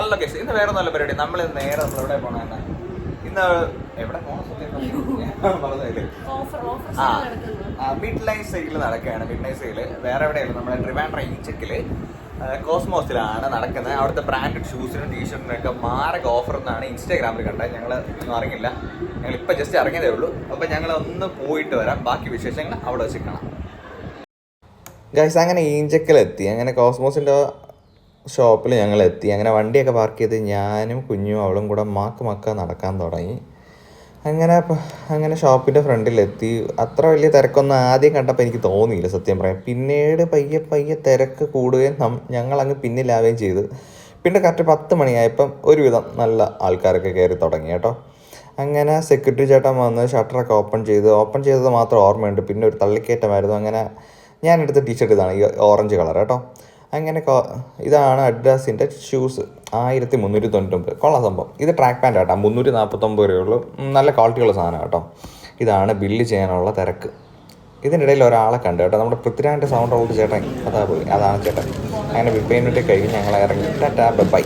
Hello case ഇന്ന് വേറെ നല്ല പരിപാടി. നമ്മൾ നേരെ നമ്മൾ എവിടെ പോകണ ഇന്ന് എവിടെ ഓഫർ ആ മിഡ് ലൈൻ നടക്കുകയാണ്. മിഡ് ലൈൻ വേറെ എവിടെയല്ല നമ്മുടെ ട്രിവാൻഡ്ര ഈച്ചക്കിൽ കോസ്മോസിലാണ് നടക്കുന്നത്. അവിടുത്തെ ബ്രാൻഡഡ് ഷൂസിനും ടീഷർട്ടിനും ഒക്കെ മാരക ഓഫർ എന്നാണ് ഇൻസ്റ്റാഗ്രാമിൽ കണ്ടത്. ഞങ്ങൾ ഒന്നും അറിഞ്ഞില്ല. ഞങ്ങൾ ഇപ്പം ജസ്റ്റ് ഇറങ്ങിയതേ ഉള്ളൂ. അപ്പം ഞങ്ങൾ ഒന്ന് പോയിട്ട് വരാം. ബാക്കി വിശേഷങ്ങൾ അവിടെ വെച്ച് കാണാം. ഗൈസ് അങ്ങനെ ഈഞ്ചക്കലെത്തി അങ്ങനെ കോസ്മോസിന്റെ ഷോപ്പിൽ ഞങ്ങൾ എത്തി അങ്ങനെ വണ്ടിയൊക്കെ പാർക്ക് ചെയ്ത് ഞാനും കുഞ്ഞും അവളും കൂടെ മാക്ക് മക്ക നടക്കാൻ തുടങ്ങി. അങ്ങനെ അങ്ങനെ ഷോപ്പിന്റെ ഫ്രണ്ടിലെത്തി. അത്ര വലിയ തിരക്കൊന്നും ആദ്യം കണ്ടപ്പോൾ എനിക്ക് തോന്നിയില്ല സത്യം പറയാം. പിന്നീട് പയ്യെ പയ്യെ തിരക്ക് കൂടുകയും നം ഞങ്ങളങ്ങ് പിന്നിലാവുകയും ചെയ്തു. പിന്നെ കറക്റ്റ് പത്ത് മണിയായപ്പം ഒരുവിധം നല്ല ആൾക്കാരൊക്കെ കയറി തുടങ്ങി കേട്ടോ. അങ്ങനെ സെക്യൂരിറ്റി ചേട്ടൻ വന്ന് ഷട്ടറൊക്കെ ഓപ്പൺ ചെയ്ത് ഓപ്പൺ ചെയ്തത് മാത്രം ഓർമ്മയുണ്ട്. പിന്നെ ഒരു തള്ളിക്കയറ്റമായിരുന്നു. അങ്ങനെ ഞാൻ എടുത്ത ടീഷർട്ട് ഇതാണ് ഈ ഓറഞ്ച് കളർ കേട്ടോ. അങ്ങനെ ഇതാണ് അഡ്രാസിന്റെ ഷൂസ് ആയിരത്തി മുന്നൂറ്റി തൊണ്ണൂറ്റൊമ്പത് കൊള്ളാം സംഭവം. ഇത് ട്രാക്ക് പാന്റ് കേട്ടോ മുന്നൂറ്റി നാൽപ്പത്തൊമ്പത് രൂപയുള്ളൂ നല്ല ക്വാളിറ്റിയുള്ള സാധനം കേട്ടോ. ഇതാണ് ബില്ല് ചെയ്യാനുള്ള തിരക്ക്. ഇതിനിടയിൽ ഒരാളെ കണ്ടു കേട്ടോ. നമ്മുടെ പൃഥ്വിരാജിന്റെ സൗണ്ട് ഔട്ട് ചേട്ടൻ. അതാ പോയി. അതാണ് ചേട്ടൻ. അങ്ങനെ പേയ്മെന്റ് കഴിഞ്ഞ് ഞങ്ങൾ ഇറങ്ങി. Tata bye